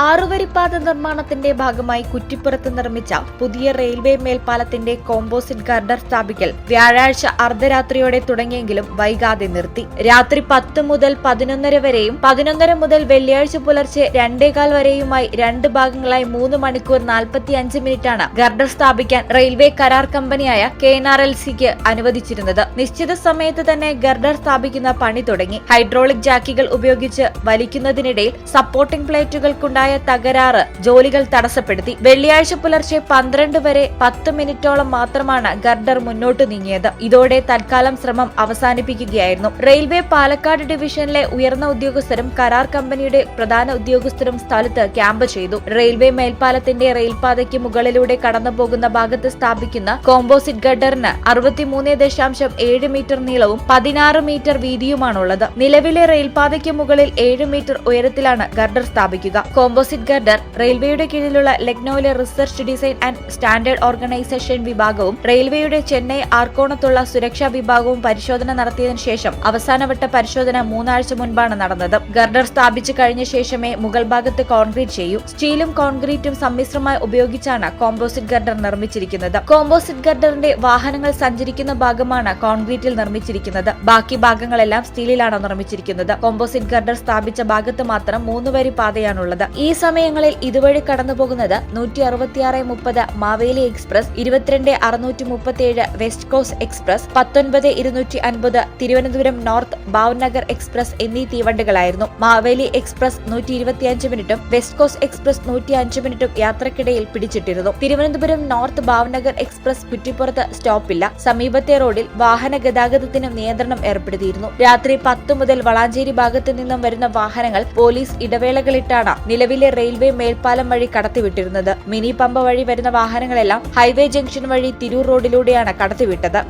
മൂന്നുവരിപ്പാത നിർമ്മാണത്തിന്റെ ഭാഗമായി കുറ്റിപ്പുറത്ത് നിർമ്മിച്ച പുതിയ റെയിൽവേ മേൽപ്പാലത്തിന്റെ കോമ്പോസിറ്റ് ഗർഡർ സ്ഥാപിക്കൽ വ്യാഴാഴ്ച അർദ്ധരാത്രിയോടെ തുടങ്ങിയെങ്കിലും വൈകാതെ നിർത്തി. രാത്രി പത്ത് മുതൽ പതിനൊന്നര വരെയും പതിനൊന്നര മുതൽ വെള്ളിയാഴ്ച പുലർച്ചെ രണ്ടേകാൽ വരെയുമായി രണ്ട് ഭാഗങ്ങളായി മൂന്ന് മണിക്കൂർ നാൽപ്പത്തി അഞ്ച് മിനിറ്റാണ് ഗർഡർ സ്ഥാപിക്കാൻ റെയിൽവേ കരാർ കമ്പനിയായ കെ എൻ എൽ സിക്ക് അനുവദിച്ചിരുന്നത്. നിശ്ചിത സമയത്ത് തന്നെ ഗർഡർ സ്ഥാപിക്കുന്ന പണി തുടങ്ങി. ഹൈഡ്രോളിക് ജാക്കികൾ ഉപയോഗിച്ച് വലിക്കുന്നതിനിടയിൽ സപ്പോർട്ടിംഗ് പ്ലേറ്റുകൾക്കുണ്ടായ തകരാറ് ജോലികൾ തടസ്സപ്പെടുത്തി. വെള്ളിയാഴ്ച പുലർച്ചെ പന്ത്രണ്ട് വരെ പത്ത് മിനിറ്റോളം മാത്രമാണ് ഗർഡർ മുന്നോട്ട് നീങ്ങിയത്. ഇതോടെ തൽക്കാലം ശ്രമം അവസാനിപ്പിക്കുകയായിരുന്നു. റെയിൽവേ പാലക്കാട് ഡിവിഷനിലെ ഉയർന്ന ഉദ്യോഗസ്ഥരും കരാർ കമ്പനിയുടെ പ്രധാന ഉദ്യോഗസ്ഥരും സ്ഥലത്ത് ക്യാമ്പ് ചെയ്തു. റെയിൽവേ മേൽപ്പാലത്തിന്റെ റെയിൽപാതയ്ക്ക് മുകളിലൂടെ കടന്നുപോകുന്ന ഭാഗത്ത് സ്ഥാപിക്കുന്ന കോമ്പോസിറ്റ് ഗഡറിന് അറുപത്തിമൂന്ന് ദശാംശം ഏഴ് മീറ്റർ നീളവും പതിനാറ് മീറ്റർ വീതിയുമാണുള്ളത്. നിലവിലെ റെയിൽപാതയ്ക്ക് മുകളിൽ ഏഴ് മീറ്റർ ഉയരത്തിലാണ് ഗർഡർ സ്ഥാപിക്കുക. കോമ്പോസിറ്റ് ഗർഡർ റെയിൽവേയുടെ കീഴിലുള്ള ലക്നൌവിലെ research design and standard organisation വിഭാഗവും റെയിൽവേയുടെ ചെന്നൈ ആർക്കോണത്തുള്ള സുരക്ഷാ വിഭാഗവും പരിശോധന നടത്തിയതിനു ശേഷം അവസാനവട്ട പരിശോധന മൂന്നാഴ്ച മുൻപാണ് നടന്നത്. ഗർഡർ സ്ഥാപിച്ചു കഴിഞ്ഞ ശേഷമേ മുകൾ ഭാഗത്ത് കോൺക്രീറ്റ് ചെയ്യൂ. സ്റ്റീലും കോൺക്രീറ്റും സമ്മിശ്രമായി ഉപയോഗിച്ചാണ് കോമ്പോസിറ്റ് ഗർഡർ നിർമ്മിച്ചിരിക്കുന്നത്. കോമ്പോസിറ്റ് ഗർഡറിന്റെ വാഹനങ്ങൾ സഞ്ചരിക്കുന്ന ഭാഗമാണ് കോൺക്രീറ്റിൽ നിർമ്മിച്ചിരിക്കുന്നത്. ബാക്കി ഭാഗങ്ങളെല്ലാം സ്റ്റീലിലാണ് നിർമ്മിച്ചിരിക്കുന്നത്. കോമ്പോസിറ്റ് ഗർഡർ സ്ഥാപിച്ച ഭാഗത്ത് മാത്രം മൂന്നുവരി പാതയാണുള്ളത്. ഈ സമയങ്ങളിൽ ഇതുവഴി കടന്നുപോകുന്നത് നൂറ്റി അറുപത്തിയാറ് മുപ്പത് മാവേലി എക്സ്പ്രസ് ഇരുപത്തിരണ്ട് അറുന്നൂറ്റി മുപ്പത്തിയേഴ് വെസ്റ്റ് കോസ്റ്റ് എക്സ്പ്രസ് പത്തൊൻപത് ഇരുന്നൂറ്റി അൻപത് തിരുവനന്തപുരം നോർത്ത് ഭാവ്നഗർ എക്സ്പ്രസ് എന്നീ തീവണ്ടികളായിരുന്നു. മാവേലി എക്സ്പ്രസ് നൂറ്റി ഇരുപത്തിയഞ്ച് മിനിറ്റും വെസ്റ്റ് കോസ്റ്റ് എക്സ്പ്രസ് നൂറ്റി അഞ്ച് മിനിറ്റും യാത്രക്കിടയിൽ പിടിച്ചിട്ടിരുന്നു. തിരുവനന്തപുരം നോർത്ത് ഭാവ്നഗർ എക്സ്പ്രസ് കുറ്റിപ്പുറത്ത് സ്റ്റോപ്പില്ല. സമീപത്തെ റോഡിൽ വാഹന ഗതാഗതത്തിന് നിയന്ത്രണം ഏർപ്പെടുത്തിയിരുന്നു. രാത്രി പത്ത് മുതൽ വളാഞ്ചേരി ഭാഗത്ത് നിന്നും വരുന്ന വാഹനങ്ങൾ പോലീസ് ഇടവേളകളിട്ടാണ് നിലവിലെ റെയിൽവേ മേൽപ്പാലം വഴി കടത്തിവിട്ടിരുന്നത്. മിനി പമ്പ വഴി വരുന്ന വാഹനങ്ങളെല്ലാം ഹൈവേ ജംഗ്ഷൻ വഴി തിരൂർ റോഡിലൂടെയാണ് കടത്തിവിട്ടത്.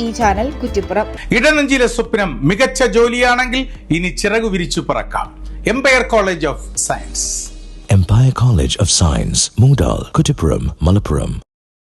ഈ ചാനൽ കുറ്റിപ്പുറം. ഇടനെഞ്ചിലെ സ്വപ്നം മികച്ച ജോലിയാണെങ്കിൽ ഇനി ചിറകു വിരിച്ചു പറക്കാം. Empire college of science empire college of science Moondal, Kuttippuram Malappuram.